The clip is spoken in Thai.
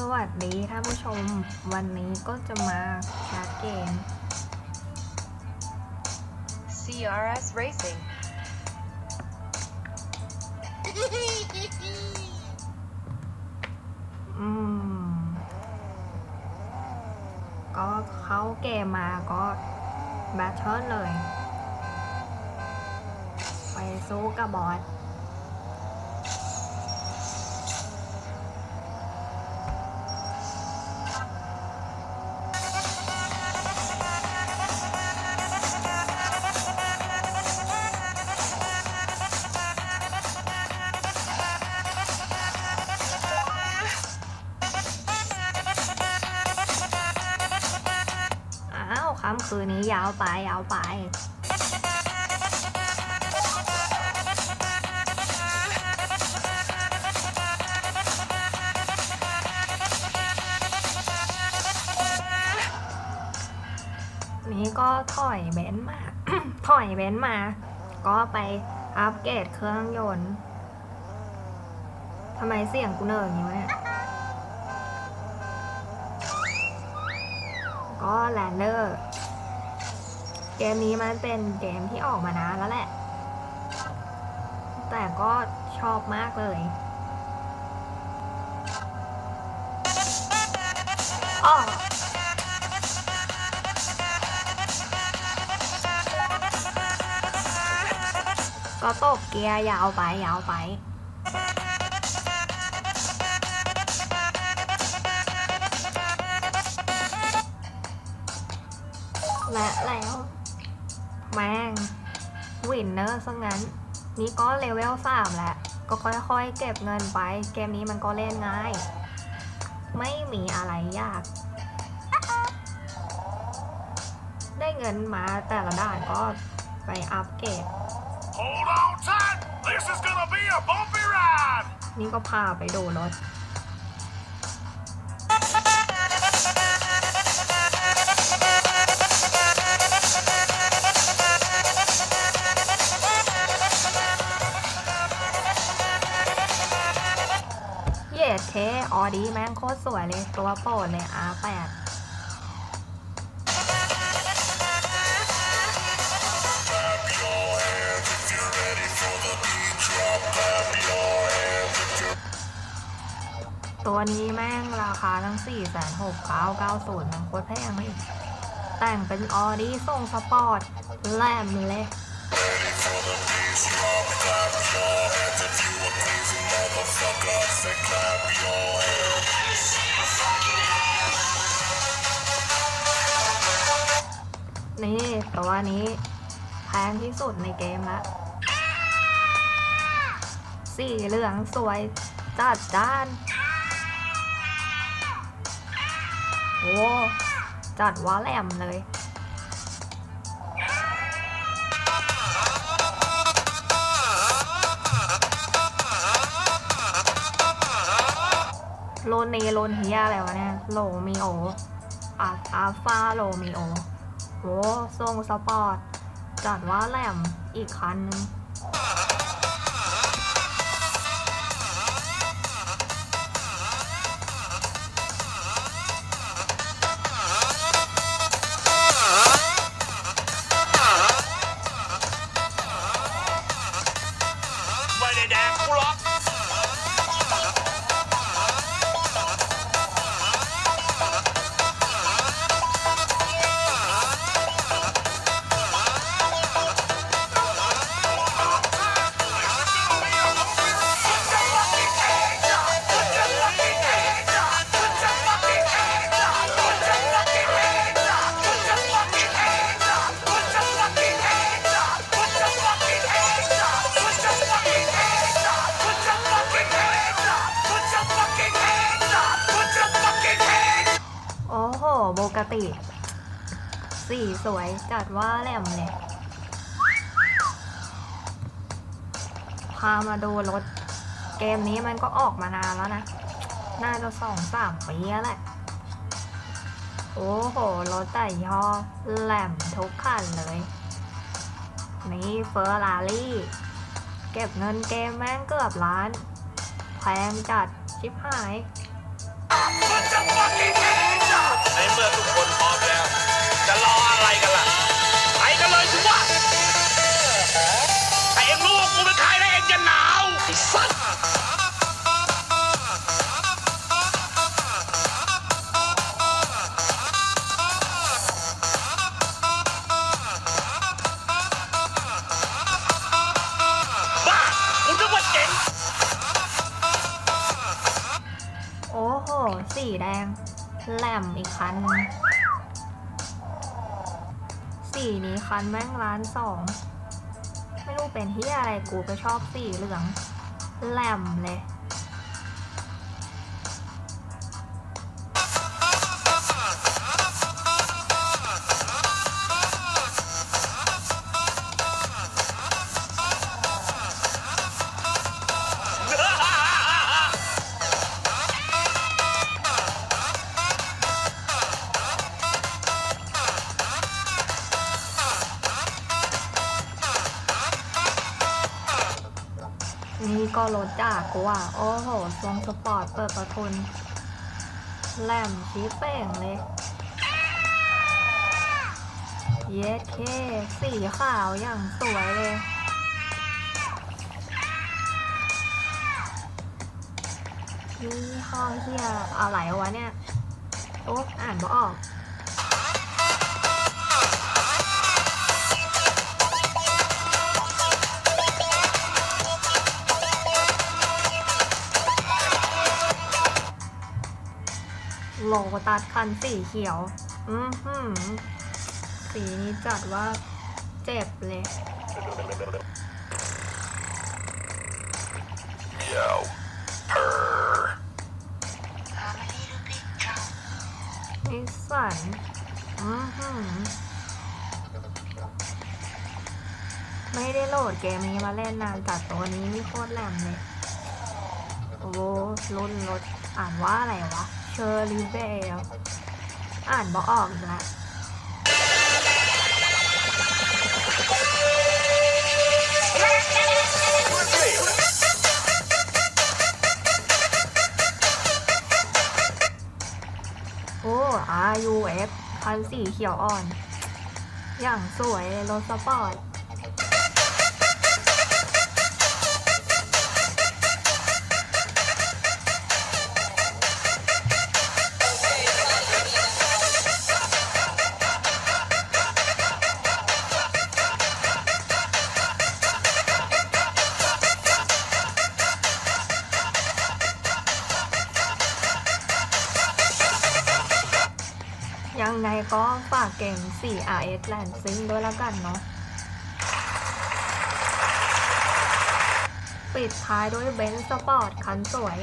สวัสดีท่านผู้ชมวันนี้ก็จะมาแคสเกม CRS Racing. อืม ก็เขาเกมมาก็แบทเทิลเลย ไปสู้กับบอส ค่ำคืนนี้ยาวไปยาวไปนี้ก็ถอยเบนซ์มา ถอยเบนซ์มา ก็ไปอัปเกรดเครื่องยนต์ทำไมเสียงกูเนิร์อย่างนี้วะเนี่ย ก็แลนเดอร์ เกมนี้มันเป็นเกมที่ออกมานานแล้วแหละ แต่ก็ชอบมากเลยอ้อก็ตบเกียร์ยาวไปยาวไปและแล้ว แม่งวินเนอร์ซะงั้น นี่ก็เลเวลสามแล้วก็ค่อยๆ เก็บเงินไป เกมนี้มันก็เล่นง่าย ไม่มีอะไรยาก ได้เงินมาแต่ละด่านก็ไปอัปเกรด Hold on tight! This is gonna be a bumpy ride! นี่ก็พาไปดูรถ ออดีแม่งโคตรสวยเลย ตัวโปรดเลย R8 ตัวนี้แม่งราคาทั้ง 4 6 9 9 9 0มันโคตรแพงเลยแต่งเป็นออดี้ส่งสปอร์ตแหลมเลย นี่ตัวนี้แพงที่สุดในเกมละสีเหลืองสวยจัดจ้านโอ้จัดว่าแหลมเลย โลเนโลนเฮียอะไรวะเนี่ยโลมีโออาอาฟาโลมีโอโหทรงสปอร์ตจัดว่าแหลมอีกคันนึง ติ สีสวยจัดว่าแหลมเลยพามาดูรถ เกมนี้มันก็ออกมานานแล้วนะ น่าจะสองสามปีแล้วแหละ โอ้โห รถแต่ยี่ห้อแหลมทุกคันเลย นี่เฟอร์รารี่ เก็บเงินเกมแม่งเกือบล้าน แพงจัดชิบหาย ในเมื่อทุกคนพร้อมแล้ว จะรออะไรกันล่ะ ไปกันเลยสิวะถ้าเองรู้ว่ากูเป็นใครแล้วเองจะหนาวไอ้สัสบ้ากูนึกว่าเจ๋ง โอ้โห สีแดง แหลมอีกคันนึ่งสีนี้คันแม่งล้านสอง ไม่รู้เป็นที่อะไรกูก็ชอบสีเหลือง แหลมเลย ก็รถจากกูอะโอ้โห ทรงสปอร์ตเปิดประทุน แหลมชี้เป่งเลย เย็ดเค สีขาวอย่างสวยเลยนี่ห้อเฮียอะไรวะเนี่ย โอ้อ่านบ่ออก โลตัดคันสีเขียว อือหือสีนี้จัดว่าเจ็บเลย Yo. Purr. นิสสันอือหือไม่ได้โหลดเกมนี้มาเล่นนานแต่ตัวนี้นี่โคตรแหลมเลย โอ้โหรุ่นรถอ่านว่าอะไรวะ เชอร์รีเวลอ่านบออกอีกล้วโอ้ RUF คันสีเขียวอ่อน อย่างสวยเลยรถสปอร์ตากเกม 4RS Land s y n ด้วยแล้วกันเนาะ ปิดท้ายด้วยเบนซ์สปอร์ตคันสวย